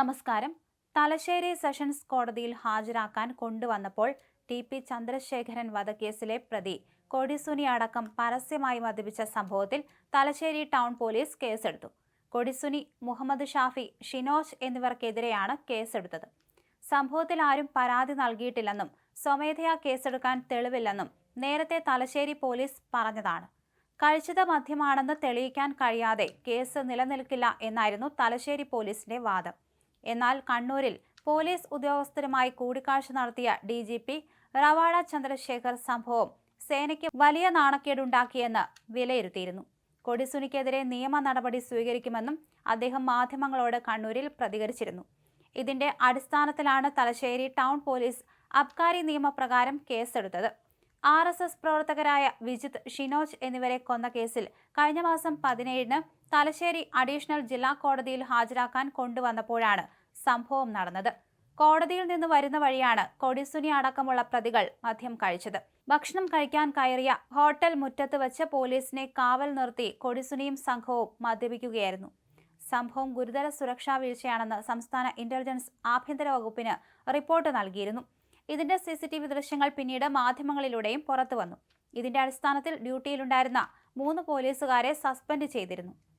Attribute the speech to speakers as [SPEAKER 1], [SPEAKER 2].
[SPEAKER 1] നമസ്കാരം. തലശ്ശേരി സെഷൻസ് കോടതിയിൽ ഹാജരാക്കാൻ കൊണ്ടുവന്നപ്പോൾ ടി പി ചന്ദ്രശേഖരൻ വധക്കേസിലെ പ്രതി കൊടിസുനി അടക്കം പരസ്യമായി മദ്യപിച്ച സംഭവത്തിൽ തലശ്ശേരി ടൗൺ പോലീസ് കേസെടുത്തു. കൊടിസുനി മുഹമ്മദ് ഷാഫി ഷിനോജ് എന്നിവർക്കെതിരെയാണ് കേസെടുത്തത്. സംഭവത്തിൽ ആരും പരാതി നൽകിയിട്ടില്ലെന്നും സ്വമേധയാ കേസെടുക്കാൻ തെളിവില്ലെന്നും നേരത്തെ തലശ്ശേരി പോലീസ് പറഞ്ഞതാണ്. കഴിച്ചത് മദ്യമാണെന്ന് തെളിയിക്കാൻ കഴിയാതെ കേസ് നിലനിൽക്കില്ല എന്നായിരുന്നു തലശ്ശേരി പോലീസിന്റെ വാദം. എന്നാൽ കണ്ണൂരിൽ പോലീസ് ഉദ്യോഗസ്ഥരുമായി കൂടിക്കാഴ്ച നടത്തിയ D G P Ravada Chandrasekhar സംഭവം സേനയ്ക്ക് വലിയ നാണക്കേടുണ്ടാക്കിയെന്ന് വിലയിരുത്തിയിരുന്നു. കൊടിസുനിക്കെതിരെ നിയമ നടപടി സ്വീകരിക്കുമെന്നും അദ്ദേഹം മാധ്യമങ്ങളോട് കണ്ണൂരിൽ പ്രതികരിച്ചിരുന്നു. ഇതിന്റെ അടിസ്ഥാനത്തിലാണ് തലശ്ശേരി ടൗൺ പോലീസ് അബ്കാരി നിയമപ്രകാരം കേസെടുത്തത്. ആർ എസ് എസ് പ്രവർത്തകരായ വിജിത് ഷിനോജ് എന്നിവരെ കൊന്ന കേസിൽ കഴിഞ്ഞ മാസം പതിനേഴിന് തലശ്ശേരി അഡീഷണൽ ജില്ലാ കോടതിയിൽ ഹാജരാക്കാൻ കൊണ്ടുവന്നപ്പോഴാണ് സംഭവം നടന്നത്. കോടതിയിൽ നിന്ന് വരുന്ന വഴിയാണ് കൊടിസുനി അടക്കമുള്ള പ്രതികൾ മദ്യം കഴിച്ചത്. ഭക്ഷണം കഴിക്കാൻ കയറിയ ഹോട്ടൽ മുറ്റത്ത് വെച്ച് പോലീസിനെ കാവൽ നിർത്തി കൊടിസുനിയും സംഘവും മദ്യപിക്കുകയായിരുന്നു. സംഭവം ഗുരുതര സുരക്ഷാ വീഴ്ചയാണെന്ന് സംസ്ഥാന ഇന്റലിജൻസ് ആഭ്യന്തര വകുപ്പിന് റിപ്പോർട്ട് നൽകിയിരുന്നു. ഇതിന്റെ സി സി ടി വി ദൃശ്യങ്ങൾ പിന്നീട് മാധ്യമങ്ങളിലൂടെയും പുറത്തു വന്നു ഇതിന്റെ അടിസ്ഥാനത്തിൽ ഡ്യൂട്ടിയിലുണ്ടായിരുന്ന മൂന്ന് പോലീസുകാരെ സസ്പെൻഡ് ചെയ്തിരുന്നു.